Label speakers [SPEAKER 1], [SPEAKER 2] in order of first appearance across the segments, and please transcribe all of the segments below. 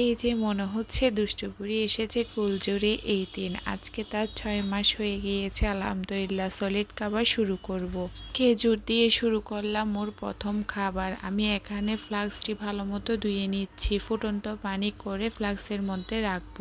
[SPEAKER 1] এই যে মনে হচ্ছে দুষ্টুপুরি এসেছে কুলজুড়ে এই দিন। আজকে তার ছয় মাস হয়ে গিয়েছে, আলহামদুলিল্লাহ সলিড খাবার শুরু করব। খেজুর দিয়ে শুরু করলাম ওর প্রথম খাবার। আমি এখানে ফ্লাক্সটি ভালো মতো ধুয়ে নিচ্ছি, ফুটন্ত পানি করে ফ্লাক্সের মধ্যে রাখব।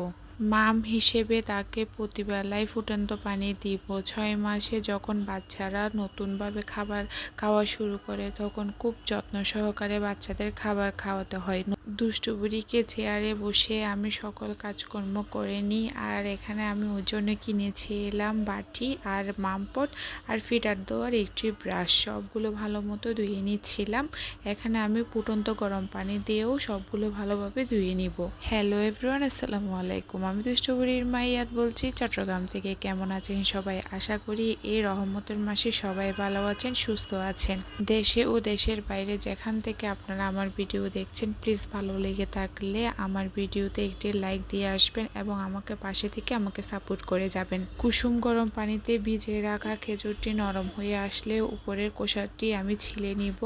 [SPEAKER 1] মাম হিসেবে তাকে প্রতিবেলায় ফুটন্ত পানি দিব। ছয় মাসে যখন বাচ্চারা নতুনভাবে খাবার খাওয়া শুরু করে, তখন খুব যত্ন সহকারে বাচ্চাদের খাবার খাওয়াতে হয়। দুষ্টু বুড়িকে চেয়ারে বসে আমি সকল কাজকর্ম করে নিই, আর এখানে আমি ওর জন্য কিনেছি এলাম বাটি আর মামপট আর ফিটার দেওয়ার একটি ব্রাশ। সবগুলো ভালো মতো ধুয়ে নিচ্ছিলাম। এখানে আমি ফুটন্ত গরম পানি দিয়েও সবগুলো ভালোভাবে ধুয়ে নিব। হ্যালো এভরিওয়ান, আসসালামু আলাইকুম। আমি দুষ্টপুরীর মাইয়াদ বলছি, চট্টগ্রাম থেকে কেমন আছেন সবাই? আশা করি এই রহমতের মাসে সবাই ভালো আছেন, সুস্থ আছেন। দেশে ও দেশের বাইরে যেখান থেকে আপনারা আমার ভিডিও দেখছেন প্লিজ ভালো লেগে থাকলে আমার ভিডিওতে একটি লাইক দিয়ে আসবেন এবং আমাকে পাশে থেকে আমাকে সাপোর্ট করে যাবেন। কুসুম গরম পানিতে ভিজে রাখা খেজুরটি নরম হয়ে আসলে উপরের কোষাটি আমি ছিলে নিব।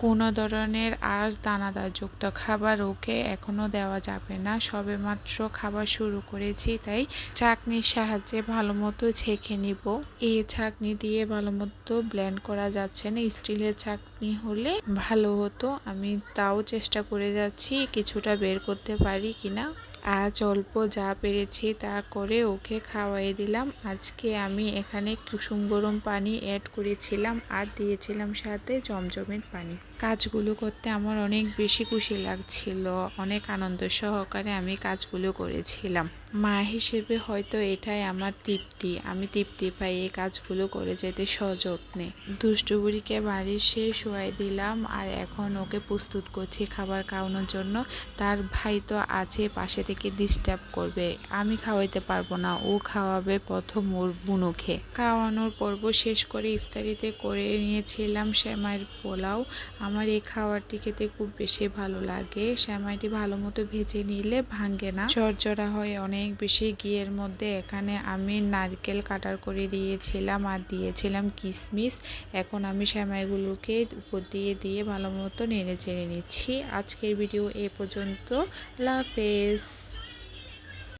[SPEAKER 1] কোনো ধরনের আঁশ দানাদারযুক্ত খাবার ওকে এখনও দেওয়া যাবে না। সবে মাত্র খাবার শুরু করেছি, তাই চাকনির সাহায্যে ভালো মতো ছেঁকে নিব। এই ছাকনি দিয়ে ভালো মতো ব্লেন্ড করা যাচ্ছে না। স্টিলের চাকনি হলে ভালো হতো। আমি তাও চেষ্টা করে যাচ্ছি, কিছুটা বের করতে পারি কিনা। আজ অল্প যা পেরেছি তা করে ওকে খাওয়াই দিলাম। আজকে আমি এখানে কুসুম গরম পানি অ্যাড করেছিলাম আর দিয়েছিলাম সাথে জমজমের পানি। কাজগুলো করতে আমার অনেক বেশি খুশি লাগছিল। অনেক আনন্দ সহকারে আমি কাজগুলো করেছিলাম। মা হিসেবে হয়তো এটাই আমার তৃপ্তি। আমি তৃপ্তি পাই এই কাজগুলো করে যেতে সযত্নে। দুষ্টু বুড়িকে বাড়ির সে শোয়াই দিলাম আর এখন ওকে প্রস্তুত করছি খাবার খাওয়ানোর জন্য। তার ভাই তো আছে পাশে থেকে ডিস্টার্ব করবে। আমি খাওয়াইতে পারব না। ও খাওয়াবে প্রথম ওর বুনুকে। খাওয়ানোর পর্ব শেষ করে ইফতারিতে করে নিয়েছিলাম শ্যামাইয়ের পোলাও। আমার এই খাবারটি খেতে খুব বেশি ভালো লাগে। শ্যামাইটি ভালো মতো ভেজে নিলে ভাঙ্গে না। চরচরা হয় অনেক বেশি ঘিয়ের মধ্যে এখানে আমি নারকেল কাটার করে দিয়েছিলাম আর দিয়েছিলাম কিশমিশ এখন আমি শ্যামাইগুলোকে উপর দিয়ে দিয়ে ভালো মতো নেড়ে চেড়ে নিচ্ছি। আজকের ভিডিও এ পর্যন্ত। লাফেজ